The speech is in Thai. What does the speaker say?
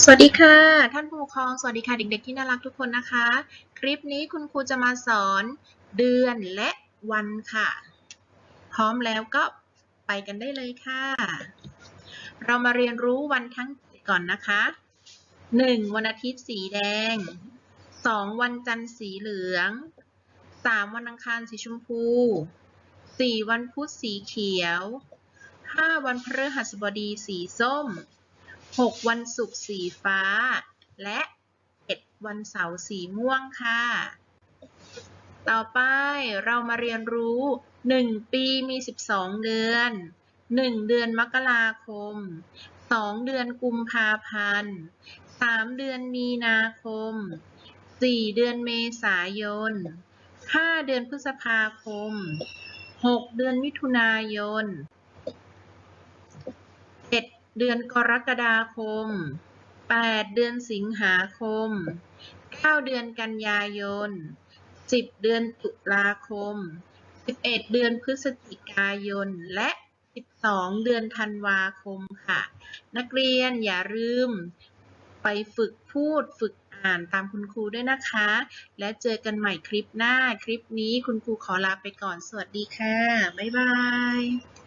สวัสดีค่ะ ท่านผู้ปกครอง สวัสดีค่ะ เด็ก ๆ ที่น่ารักทุกคนนะคะ คลิปนี้คุณครูจะมาสอนเดือนและวันค่ะ พร้อมแล้วก็ไปกันได้เลยค่ะ เรามาเรียนรู้วันทั้งก่อนนะคะ 1. วันอาทิตย์สีแดง 2. วันจันทร์สีเหลือง 3. วันอังคารสีชมพู 4. วันพุธสีเขียว 5. วันพฤหัสบดีสีส้ม 6 วันศุกร์สีฟ้า และ7วันเสาร์สีม่วงค่ะ ต่อไปเรามาเรียนรู้ 1 ปีมี 12 เดือน 1 เดือนมกราคม 2 เดือนกุมภาพันธ์ 3 เดือนมีนาคม 4 เดือนเมษายน 5 เดือนพฤษภาคม 6 เดือนมิถุนายน เดือนกรกฎาคม 8 เดือนสิงหาคม 9 เดือนกันยายน 10 เดือนตุลาคม 11 เดือนพฤศจิกายน และ 12 เดือนธันวาคมค่ะ นักเรียนอย่าลืมไปฝึกพูดฝึกอ่านตามคุณครูด้วยนะคะ และเจอกันใหม่คลิปหน้า คลิปนี้คุณครูขอลาไปก่อน สวัสดีค่ะ บ๊ายบาย